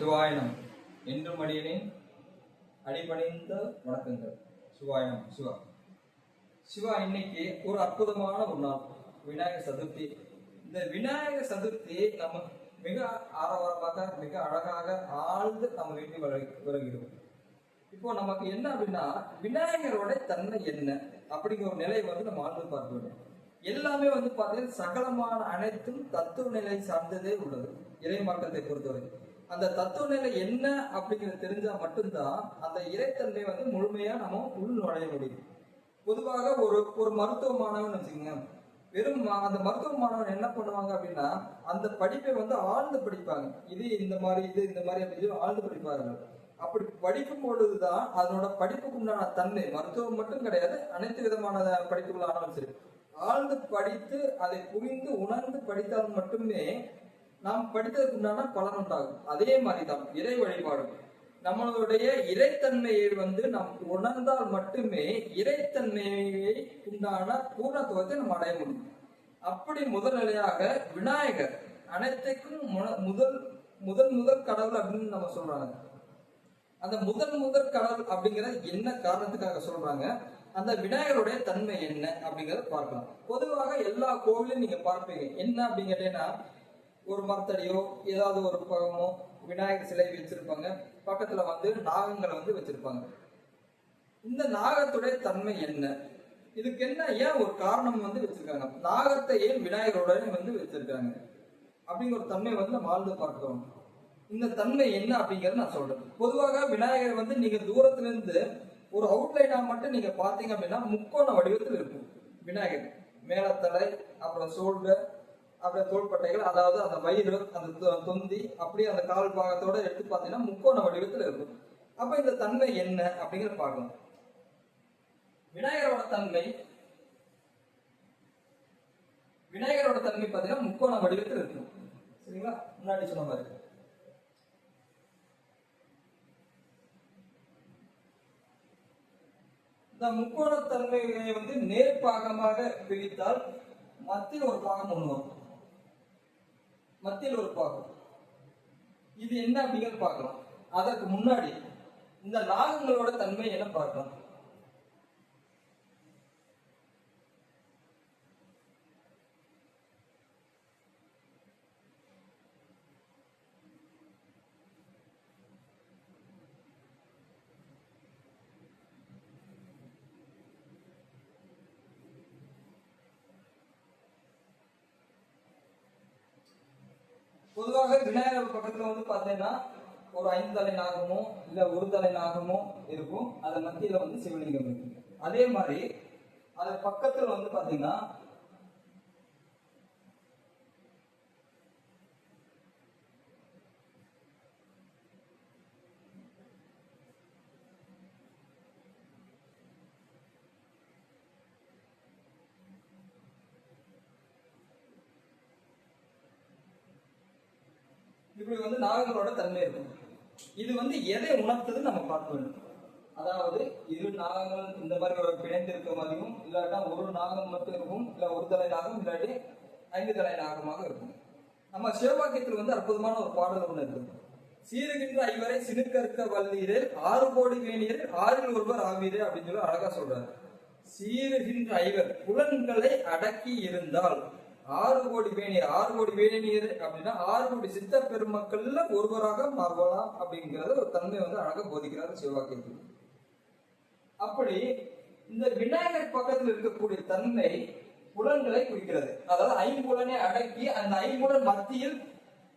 சிவாயனம். என்றும் அடியனே அடிபணிந்த வணக்கங்கள். சிவாயனம் சிவா. சிவா இன்னைக்கு ஒரு அற்புதமான ஒரு நாள். விநாயகர் சதுர்த்தி. இந்த விநாயகர் சதுர்த்தி நம்ம மிக ஆரவாரமாக மிக அழகாக ஆழ்ந்து நம்ம வீட்டில் வருகிறோம் இப்போ நமக்கு என்ன அப்படின்னா விநாயகரோட தன்மை என்ன அப்படிங்கிற ஒரு நிலை வந்து நம்ம ஆழ்ந்து பார்க்க வேண்டும். எல்லாமே வந்து பார்த்தீங்கன்னா சகலமான அனைத்தும் தத்துவ நிலை சார்ந்ததே உள்ளது. இறை மாற்றத்தை பொறுத்தவரை. அந்த தத்துவ நிலை என்ன அப்படிங்கிறது தெரிஞ்சா மட்டும்தான் அந்த இறைத்தன்மை வந்து முழுமையா நம்ம உள் நுழைய முடியும். பொதுவாக ஒரு ஒரு மருத்துவ மாணவன் வச்சுக்கோங்க. வெறும் அந்த மருத்துவ மாணவன் என்ன பண்ணுவாங்க அப்படின்னா அந்த படிப்பை வந்து ஆழ்ந்து படிப்பாங்க. இது இந்த மாதிரி இது இந்த மாதிரி அப்படின்னு ஆழ்ந்து படிப்பார்கள். அப்படி படிக்கும் பொழுதுதான் அதனோட படிப்புக்கு உண்டான தன்மை மருத்துவம் மட்டும் கிடையாது அனைத்து விதமான படிப்புகளானாலும் சரி. ஆழ்ந்து படித்து அதை புரிந்து உணர்ந்து படித்தால் மட்டுமே நாம் படித்ததுக்கு உண்டான பலன் உண்டாகும். அதே மாதிரி தான் இறை வழிபாடு நம்மளுடைய இறைத்தன்மையை வந்து நாம் உணர்ந்தால் மட்டுமே இறைத்தன்மையை உண்டான பூர்ணத்துவத்தை நம்ம அடைய முடியும். அப்படி முதல்நிலையாக விநாயகர் அனைத்துக்கும் முதல் முதல் முதல் கடவுள் அப்படின்னு நம்ம சொல்றாங்க. அந்த முதல் முதல் கடவுள் அப்படிங்கறது என்ன காரணத்துக்காக சொல்றாங்க? அந்த விநாயகருடைய தன்மை என்ன அப்படிங்கறத பார்க்கலாம். பொதுவாக எல்லா கோவிலும் நீங்க பார்ப்பீங்க. என்ன அப்படின்னு கேட்டீங்கன்னா ஒரு மரத்தடியோ ஏதாவது ஒரு பகமோ விநாயகர் சிலை வச்சிருப்பாங்க. பக்கத்துல வந்து நாகங்களை வந்து வச்சிருப்பாங்க. இந்த நாகத்துடைய தன்மை என்ன? இதுக்கு என்ன ஏன் ஒரு காரணம் வந்து வச்சிருக்காங்க? நாகத்தை ஏன் விநாயகரோட வந்து வச்சிருக்காங்க? அப்படிங்கிற ஒரு தன்மை வந்து நம்ம ஆழ்ந்து பார்க்கிறோம். இந்த தன்மை என்ன அப்படிங்கறத நான் சொல்றேன். பொதுவாக விநாயகர் வந்து நீங்க தூரத்துல இருந்து ஒரு அவுட்லைனா மட்டும் நீங்க பாத்தீங்க அப்படின்னா முக்கோண வடிவத்தில் இருக்கும். விநாயகர் மேலத்தலை அப்புறம் சோல்டர் அப்படியே தோள்பட்டைகள் அதாவது அந்த வயிறு அந்த தொந்தி அப்படியே அந்த கால் பாகத்தோட எடுத்து பார்த்தீங்கன்னா முக்கோண வடிவத்தில் இருக்கும். அப்ப இந்த தன்மை என்ன அப்படிங்கிற பார்க்கணும். விநாயகரோட தன்மை விநாயகரோட தன்மை பார்த்தீங்கன்னா முக்கோண வடிவத்தில் இருக்கும். சரிங்களா? முன்னாடி சொன்ன மாதிரி. இந்த முக்கோணத்தன்மையை வந்து நேர்பாகமாக பிரித்தால் மத்தியில் ஒரு பாகம் ஒன்று வரும். மத்தியில் ஒரு பாகம். இது என்ன அப்படிங்கிறது பார்க்கலாம் அதற்கு முன்னாடி இந்த நாகங்களோட தன்மை என்ன பார்க்கலாம் பொதுவாக விநாயகர் பக்கத்துல வந்து பாத்தீங்கன்னா ஒரு ஐந்து தலை நாகமோ இல்ல ஒரு தலை நாகமோ இருக்கும். அதன் மத்தியில வந்து சிவலிங்கம் இருக்கு. அதே மாதிரி அது பக்கத்துல வந்து பாத்தீங்கன்னா இப்படி வந்து நாகங்களோட தன்மை இருக்கும். இது வந்து எதை உணர்த்துதுன்னு நம்ம பார்க்க வேண்டும். அதாவது இரு நாகங்கள் இந்த மாதிரி ஒரு பிணைந்து இருக்க மாதிரியும் இல்லாட்டா ஒரு நாகம் மட்டும் இருக்கும் இல்ல ஒரு தலை நாகம் இல்லாட்டி ஐந்து தலை நாகமாக இருக்கும். நம்ம சிவபாக்கியத்தில் வந்து அற்புதமான ஒரு பாடல் ஒண்ணு இருக்கு. சீருகின்ற ஐவரை சினுக்கற்க வல்லீரே ஆறு கோடி வேணியர் ஆறில் ஒருவர் ஆவீரே அப்படின்னு சொல்லி அழகா சொல்றாரு. சீருகின்ற ஐவர் புலன்களை அடக்கி இருந்தால் ஆறு கோடி வேணியர் ஆறு கோடி பேணியர் அப்படின்னா ஆறு கோடி சித்த பெருமக்கள்ல ஒருவராக மாறுவலாம் அப்படிங்கிறத ஒரு தன்மை வந்து அழகா போதிக்கிறார் சிவவாக்கியத்தில் அப்படி இந்த விநாயகர் பக்கத்தில் இருக்கக்கூடிய தன்மை புலன்களை குறிக்கிறது. அதாவது ஐம்புலனை அடக்கி அந்த ஐம்புலன் மத்தியில்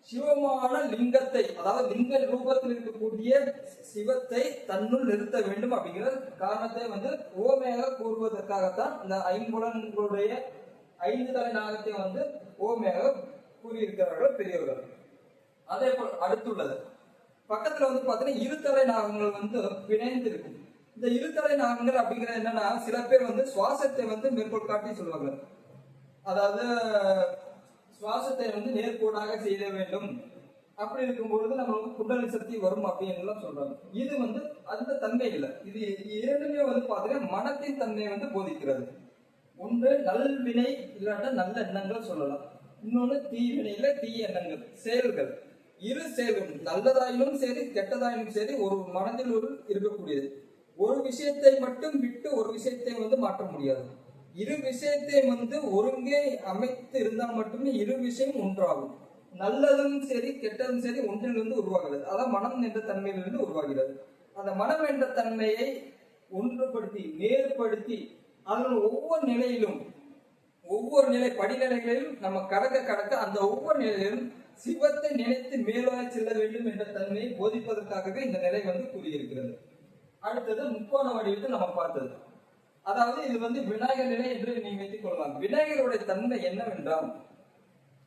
சிவமான லிங்கத்தை அதாவது லிங்க ரூபத்தில் இருக்கக்கூடிய சிவத்தை தன்னுள் நிறுத்த வேண்டும் அப்படிங்கிற காரணத்தை வந்து ஓமையாக கூறுவதற்காகத்தான் இந்த ஐம்புலன்களுடைய ஐந்து தலை நாகத்தை வந்து ஓமையாக கூறியிருக்கிறார்கள் பெரியவர்கள். அதே போல் அடுத்துள்ளது. பக்கத்துல வந்து பாத்தீங்கன்னா இருதலை நாகங்கள் வந்து பிணைந்து இருக்கும் இந்த இருதலை நாகங்கள் அப்படிங்கிறது என்னன்னா சில பேர் வந்து சுவாசத்தை வந்து மேற்கோள் காட்டி சொல்லுவாங்க. அதாவது சுவாசத்தை வந்து நேர்கோடாக செய்ய வேண்டும். அப்படி இருக்கும்பொழுது நம்மளுக்கு நம்ம வந்து குண்டலி சக்தி வரும் அப்படின்னு சொல்றாங்க. இது வந்து அந்த தன்மை இல்லை இது இரண்டுமே வந்து பாத்தீங்கன்னா மனத்தின் தன்மையை வந்து போதிக்கிறது. ஒன்று நல்வினை இல்லாட்ட நல்ல எண்ணங்கள் சொல்லலாம். இன்னொன்று தீவினையில தீய எண்ணங்கள் செயல்கள். இரு செயலும் நல்லதாயினும் சரி கெட்டதாயினும் சரி ஒரு மனதில் ஒரு இருக்கக்கூடியது. ஒரு விஷயத்தை மட்டும் விட்டு ஒரு விஷயத்தை வந்து மாற்ற முடியாது. இரு விஷயத்தை வந்து ஒருங்கே அமைத்து இருந்தால் மட்டுமே இரு விஷயம் ஒன்றாகும். நல்லதும் சரி கெட்டதும் சரி ஒன்றிலிருந்து உருவாகிறது. அதான் மனம் என்ற தன்மையிலிருந்து உருவாகிறது. அந்த மனம் என்ற தன்மையை ஒன்றுபடுத்தி நேர்படுத்தி அதன் ஒவ்வொரு நிலையிலும் ஒவ்வொரு நிலை படிநிலைகளிலும் நம்ம கடக்க கடக்க அந்த ஒவ்வொரு நிலையிலும் சிவத்தை நினைத்து மேலாய் செல்ல வேண்டும் என்ற தன்மையை போதிப்பதற்காகவே இந்த நிலை வந்து கூறியிருக்கிறது அடுத்தது முக்கோண வடிவத்தை நம்ம பார்த்தது. அதாவது இது வந்து விநாயகர் நிலை என்று நீங்க வைத்துக் கொள்ளலாம். விநாயகருடைய தன்மை என்னவென்றால்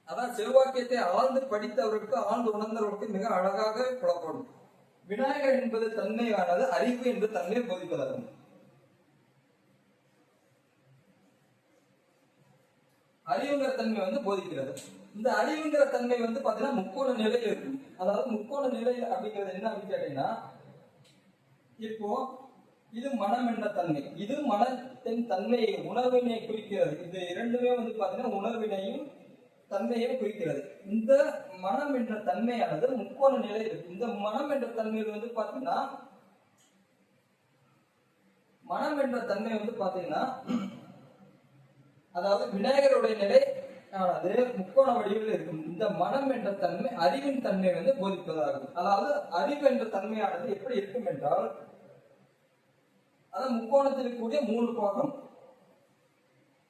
அதான் செல்வாக்கியத்தை ஆழ்ந்து படித்தவருக்கு ஆழ்ந்து உணர்ந்தவர்களுக்கு மிக அழகாக புலப்படும். விநாயகர் என்பது தன்மையானது அறிவு என்று தன்மை போதிப்பதாகும். அழிவுங்கிற தன்மை வந்து போதிக்கிறது. இந்த அழிவுங்கிற தன்மை வந்து பாத்தீங்கன்னா முக்கோண நிலையில் இருக்கு. அதாவது முக்கோண நிலை அப்படிங்கிறது என்ன அப்படின்னு கேட்டீங்கன்னா இப்போ இது மனம் என்ற தன்மை. இது மனத்தின் தன்மையை உணர்வினை குறிக்கிறது. இந்த இரண்டுமே வந்து பாத்தீங்கன்னா உணர்வினையும் தன்மையும் குறிக்கிறது. இந்த மனம் என்ற தன்மையானது முக்கோண நிலையில் இருக்கு. இந்த மனம் என்ற தன்மையில் வந்து பாத்தீங்கன்னா மனம் என்ற தன்மை வந்து பாத்தீங்கன்னா அதாவது விநாயகருடைய நிலை ஆனது முக்கோண வடிவில் இருக்கும். இந்த மனம் என்ற தன்மை அறிவின் தன்மை வந்து போதிப்பதாகும் அதாவது அறிவு என்ற தன்மையானது எப்படி இருக்கும் என்றால் அதாவது முக்கோணத்தில் இருக்கக்கூடிய மூணு பாகம்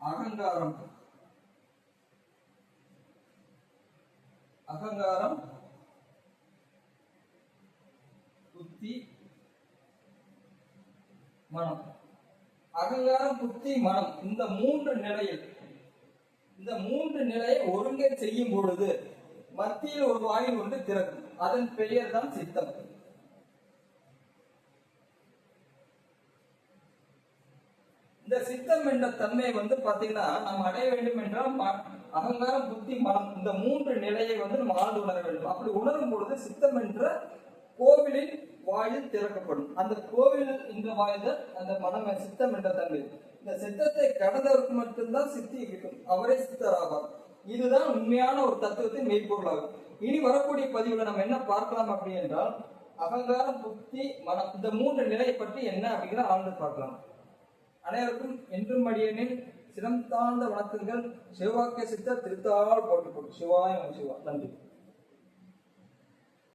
அகங்காரம். அகங்காரம் புத்தி மனம். அகங்காரம் புத்தி மனம். இந்த மூன்று நிலையில் இந்த மூன்று நிலையை ஒருங்கே செய்யும் பொழுது மத்தியில் ஒரு வாயில் ஒன்று திறக்கும். அதன் பெயர் தான் சித்தம். இந்த சித்தம் என்ற தன்மை வந்து பாத்தீங்கன்னா நம்ம அடைய வேண்டும் என்றால் ம- அகங்காரம் புத்தி மனம் இந்த மூன்று நிலையை வந்து நம்ம ஆழ்ந்து உணர வேண்டும். அப்படி உணரும் பொழுது சித்தம் என்ற கோவிலின் வாயில் திறக்கப்படும். அந்த கோவில் என்ற வாயில் அந்த மனம் சித்தம் என்ற தன்மை இந்த சித்தத்தை கடந்தவருக்கு மட்டும்தான் சித்தி இருக்கும். அவரே சித்தர் ஆவார் இதுதான் உண்மையான ஒரு தத்துவத்தின் மெய்ப்பொருளாகும். இனி வரக்கூடிய பதிவுல நம்ம என்ன பார்க்கலாம் அப்படி என்றால் அகங்காரம் புத்தி மனம் இந்த மூன்று நிலையை பற்றி என்ன அப்படிங்கிற ஆழ்ந்து பார்க்கலாம். அனைவருக்கும் என்றும் அடியனின் சிரம் தாழ்ந்த வணக்கங்கள். சிவாக்கிய சித்தர் திருத்தாள் போட்டுக்கொள். சிவாயம் சிவா. நன்றி.